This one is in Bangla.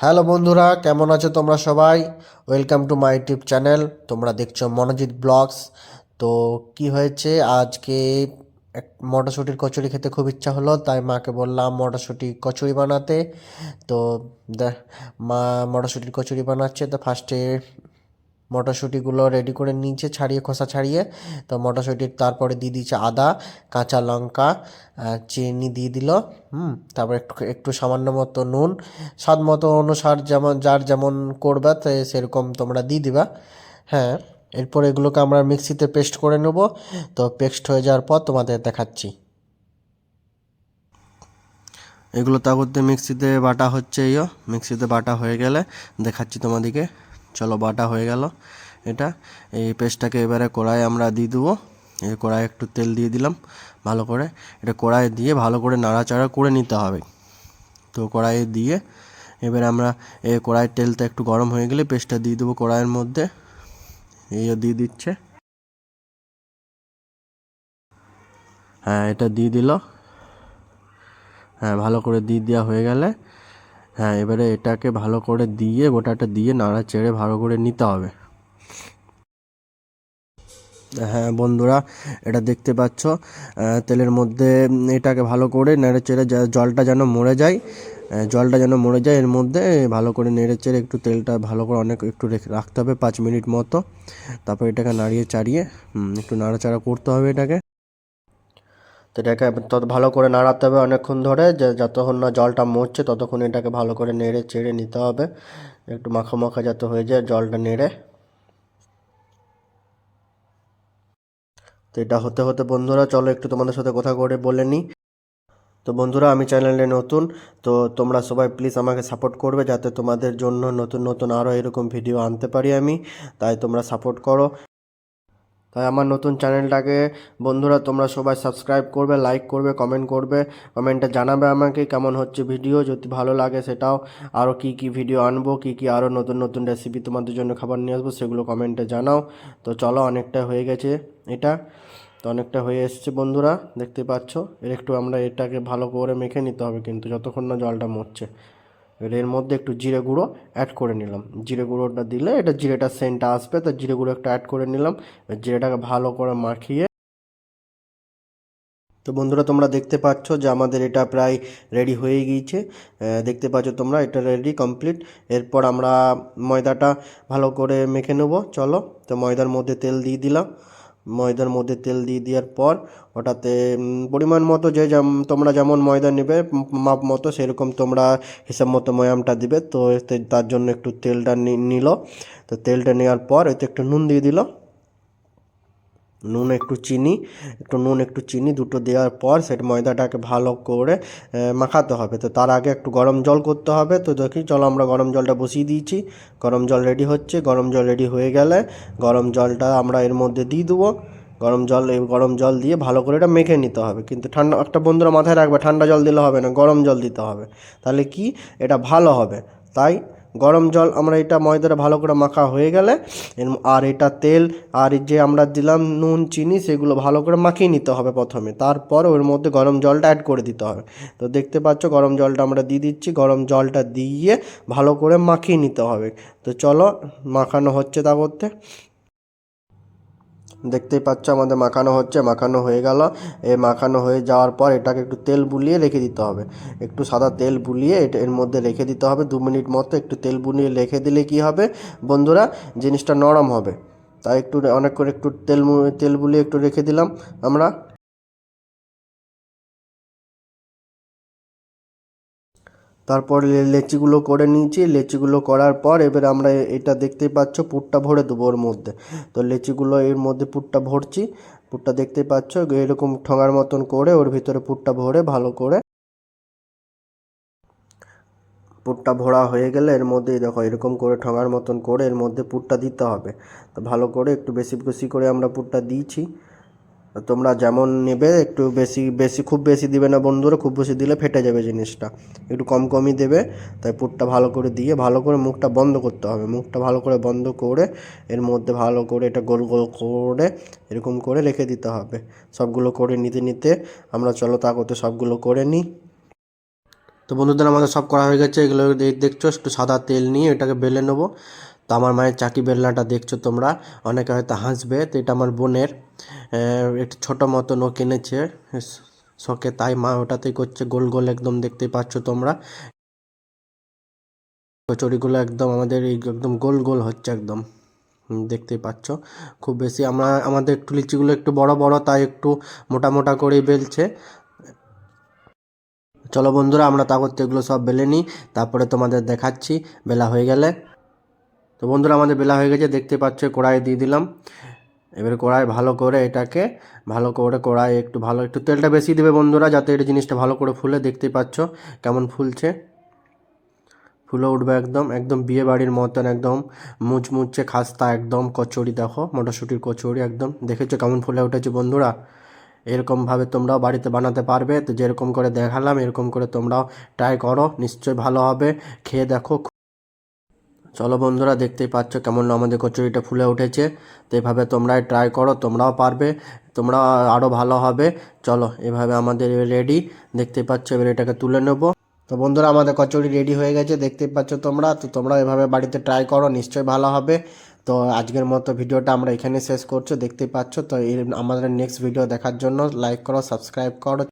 হ্যালো বন্ধুরা, কেমন আছো তোমরা সবাই? Welcome to my YouTube channel তোমরা দেখছ মনোজিৎ ব্লগস। তো কি হয়েছে? আজকে এক মটরশুঁটির কচুরি খেতে খুব ইচ্ছা হলো, তাই মাকে বললাম মটরশুঁটি কচুরি বানাতে। তো দেখ মা মটরশুঁটির কচুরি বানাচ্ছে। তো ফার্স্টে মটরশুঁটিগুলো রেডি করে নিচে ছাড়িয়ে, খোসা ছাড়িয়ে, তো মটরশুঁটির তারপরে দিয়ে দিয়েছে আদা, কাঁচা লঙ্কা চিনি দিয়ে দিল, হুম, তারপর একটু একটু সামান্য মতো নুন, স্বাদ মতো অনুসার যেমন, যার যেমন করবে তো সেরকম তোমরা দিয়ে দিবা হ্যাঁ এরপর এগুলোকে আমরা মিক্সিতে পেস্ট করে নেব, তো পেস্ট হয়ে যাওয়ার পর তোমাদের দেখাচ্ছি। এগুলো তা করতে মিক্সিতে বাটা হচ্ছে, ইয়ো, মিক্সিতে বাটা হয়ে গেলে দেখাচ্ছি তোমাদেরকে। চলো বাটা হয়ে গেল এটা। এই পেস্টটাকে এবারে কড়াই আমরা দিয়ে দেবো। এই কড়াই একটু তেল দিয়ে দিলাম ভালো করে। এটা কড়াই দিয়ে ভালো করে নাড়াচাড়া করে নিতে হবে। তো কড়াইয়ে দিয়ে এবারে আমরা এই কড়াইয়ের তেলটা একটু গরম হয়ে গেলে পেস্টটা দিয়ে দেবো কড়াইয়ের মধ্যে। এইও দিয়ে দিচ্ছে। হ্যাঁ এটা দিয়ে দিল। হ্যাঁ ভালো করে দিয়ে দেওয়া হয়ে গেলে হ্যাঁ এবারে এটাকে ভালো করে দিয়ে গোটাটা দিয়ে নাড়া চেড়ে ভালো করে নিতে হবে। হ্যাঁ বন্ধুরা, এটা দেখতে পাচ্ছ তেলের মধ্যে এটাকে ভালো করে নেড়ে চেড়ে জলটা যেন মরে যায় জলটা যেন মরে যায়, এর মধ্যে ভালো করে নেড়ে চেড়ে একটু তেলটা ভালো করে অনেক একটু রেখে, রাখতে হবে পাঁচ মিনিট মতো। তারপর এটাকে নাড়িয়ে চাড়িয়ে একটু নাড়াচাড়া করতে হবে এটাকে। তো এটাকে তত ভালো করে নাড়াতে হবে অনেকক্ষণ ধরে, যে যতক্ষণ না জলটা মরছে ততক্ষণ এটাকে ভালো করে নেড়ে চেড়ে নিতে হবে। একটু মাখা মাখা যাতে হয়ে যায় জলটা নেড়ে। তো এটা হতে হতে বন্ধুরা, চলো একটু তোমাদের সাথে কথা করে বলে নিই। তো বন্ধুরা, আমি চ্যানেলে নতুন, তো তোমরা সবাই প্লিজ আমাকে সাপোর্ট করবে যাতে তোমাদের জন্য নতুন নতুন আরও এরকম ভিডিও আনতে পারি আমি। তাই তোমরা সাপোর্ট করো। তাই আমার নতুন চ্যানেলটাকে বন্ধুরা তোমরা সবাই সাবস্ক্রাইব করবে লাইক করবে কমেন্ট করবে কমেন্টে জানাবে আমাকে কেমন হচ্ছে ভিডিও যদি ভালো লাগে সেটাও আরও কি কি ভিডিও আনব, কি কি আরও নতুন নতুন রেসিপি তোমাদের জন্য খাবার নিয়ে আসব সেগুলো কমেন্টে জানাও। তো চলো অনেকটা হয়ে গেছে এটা। তো অনেকটা হয়ে এসছে বন্ধুরা, দেখতে পাচ্ছ? এর একটু আমরা এটাকে ভালো করে মেখে নিতে হবে কিন্তু, যতক্ষণ না জলটা মরছে। এবার এর মধ্যে একটু জিরে গুঁড়ো অ্যাড করে নিলাম। জিরে গুঁড়োটা দিলে এটা জিরেটার সেন্টটা আসবে, তো জিরে গুঁড়ো একটা অ্যাড করে নিলাম। জিরেটাকে ভালো করে মাখিয়ে তো বন্ধুরা, তোমরা দেখতে পাচ্ছ যে আমাদের এটা প্রায় রেডি হয়ে গিয়েছে। দেখতে পাচ্ছ তোমরা, এটা রেডি কমপ্লিট এরপর আমরা ময়দাটা ভালো করে মেখে নেব। চলো, তো ময়দার মধ্যে তেল দিয়ে দিলাম। ময়দার মধ্যে তেল দিয়ে দেওয়ার পর ওটাতে পরিমাণ মতো যে তোমরা যেমন ময়দা নেবে মাপ মতো সেরকম তোমরা হিসাব মতো ময়ামটা দিবে। তো তার জন্য একটু তেলটা নিল। তো তেলটা নেওয়ার পর এতে একটু নুন দিয়ে দিল। নুন, একটু চিনি, একটু নুন, একটু চিনি, দুটো দেওয়ার পর সেটা ময়দাটাকে ভালো করে মাখাতে হবে। তো তার আগে একটু গরম জল করতে হবে। তো দেখি, চলো আমরা গরম জলটা বসিয়ে দিয়েছি। গরম জল রেডি হচ্ছে, গরম জল রেডি হয়ে গেলে গরম জলটা আমরা এর মধ্যে দিয়ে দেবো। গরম জল, এই গরম জল দিয়ে ভালো করে এটা মেখে নিতে হবে। কিন্তু ঠান্ডা, একটা বন্ধুরা মাথায় রাখবে, ঠান্ডা জল দিলে হবে না, গরম জল দিতে হবে। তাহলে কি? এটা ভালো হবে। তাই গরম জল আমরা এটা ময়দাটা ভালো করে মাখা হয়ে গেলে আর এটা তেল, আর যে আমরা দিলাম নুন, চিনি, সেগুলো ভালো করে মাখিয়ে নিতে হবে প্রথমে। তারপর ওর মধ্যে গরম জলটা অ্যাড করে দিতে হবে। তো দেখতে পাচ্ছ গরম জলটা আমরা দিয়ে দিচ্ছি। গরম জলটা দিয়ে ভালো করে মাখিয়ে নিতে হবে। তো চলো, মাখানো হচ্ছে তা করতে দেখতেই পাচ্ছ আমাদের মাখানো হচ্ছে, মাখানো হয়ে গেল। এ মাখানো হয়ে যাওয়ার পর এটাকে একটু তেল বুলিয়ে রেখে দিতে হবে। একটু সাদা তেল বুলিয়ে এটা এর মধ্যে রেখে দিতে হবে দু মিনিট মতো, একটু তেল বুলিয়ে রেখে দিলে কি হবে? বন্ধুরা, জিনিসটা নরম হবে। তাই একটু অনেক করে একটু তেল তেল বুলিয়ে একটু রেখে দিলাম। আমরা তারপর লেচিগুলো করে নিয়েছি। লেচিগুলো করার পর এবার আমরা এটা দেখতেই পাচ্ছ পুরটা ভরে দেবো ওর মধ্যে। তো লেচিগুলো এর মধ্যে পুরটা ভরছি। পুরটা দেখতেই পাচ্ছ, এরকম ঠোঙার মতন করে ওর ভিতরে পুরটা ভরে ভালো করে পুরটা ভরা হয়ে গেলে এর মধ্যে দেখো, এরকম করে ঠোঙার মতন করে এর মধ্যে পুরটা দিতে হবে। তো ভালো করে একটু বেশি বেশি করে আমরা পুরটা দিয়েছি। তোমরা যেমন নেবে, একটু বেশি বেশি, খুব বেশি দিবে না বন্ধুরা, খুব বেশি দিলে ফেটে যাবে জিনিসটা। একটু কম কমই দেবে, তাই পুরটা ভালো করে দিয়ে, ভালো করে মুখটা বন্ধ করতে হবে। মুখটা ভালো করে বন্ধ করে, এর মধ্যে ভালো করে এটা গোল গোল করে, এরকম করে রেখে দিতে হবে। সবগুলো করে নিতে নিতে আমরা চলো তা করতে সবগুলো করে নিই। তো বন্ধুদের, আমাদের সব করা হয়ে গেছে। এগুলো দেখছ, একটু সাদা তেল নিয়ে এটাকে বেলে নেব। তো আমার মায়ের চাকি বেলনাটা দেখছ তোমরা। অনেকে হয়তো হাসবে, তো এটা আমার বোনের। একটু ছোটো মতন ও কিনেছে শখে তাই মা ওটাতেই করছে। গোল গোল একদম দেখতেই পাচ্ছ তোমরা। কচুরিগুলো একদম আমাদের একদম গোল গোল হচ্ছে একদম। দেখতেই পাচ্ছ। খুব বেশি আমরা, আমাদের একটু লিচিগুলো একটু বড় বড়, তাই একটু মোটা মোটা করেই বেলছে। চলো বন্ধুরা, আমরা তা করতে এগুলো সব বেলে নিই। তারপরে তোমাদের দেখাচ্ছি। বেলা হয়ে গেলে। তো বন্ধুরা, আমাদের বেলা হয়ে গেছে। দেখতে পাচ্ছ কড়াই দিয়ে দিলাম। এবারে কড়াই ভালো করে এটাকে ভালো করে কড়াই একটু ভালো, একটু তেলটা বেশি দেবে বন্ধুরা, যাতে এটা জিনিসটা ভালো করে ফুলে দেখতেই পাচ্ছ কেমন ফুলছে। ফুলে উঠবে একদম একদম বিয়ে বাড়ির মতন, একদম মুচমুচে খাস্তা, একদম কচুরি, দেখো মটরশুঁটির কচুরি একদম, দেখেছ কেমন ফুলে উঠেছে বন্ধুরা। এরকমভাবে তোমরাও বাড়িতে বানাতে পারবে, তো যেরকম করে দেখালাম, এরকম করে তোমরাও ট্রাই করো, নিশ্চয়ই ভালো হবে। খেয়ে দেখো চলো বন্ধুরা, দেখতেই পাচ্ছ কেমন আমাদের কচুরিটা ফুলে উঠেছে। তো এভাবে তোমরাই ট্রাই করো, তোমরাও পারবে, তোমরা আরও ভালো হবে। চলো, এভাবে আমাদের রেডি দেখতেই পাচ্ছ এবার এটাকে তুলে নেব। তো বন্ধুরা, আমাদের কচুরি রেডি হয়ে গেছে, দেখতেই পাচ্ছ তোমরা। তো তোমরা এভাবে বাড়িতে ট্রাই করো, নিশ্চয়ই ভালো হবে। তো আজকের মতো ভিডিওটা আমরা এখানে শেষ করছ, দেখতেই পাচ্ছ। তো আমাদের নেক্সট ভিডিও দেখার জন্য লাইক করো সাবস্ক্রাইব করো।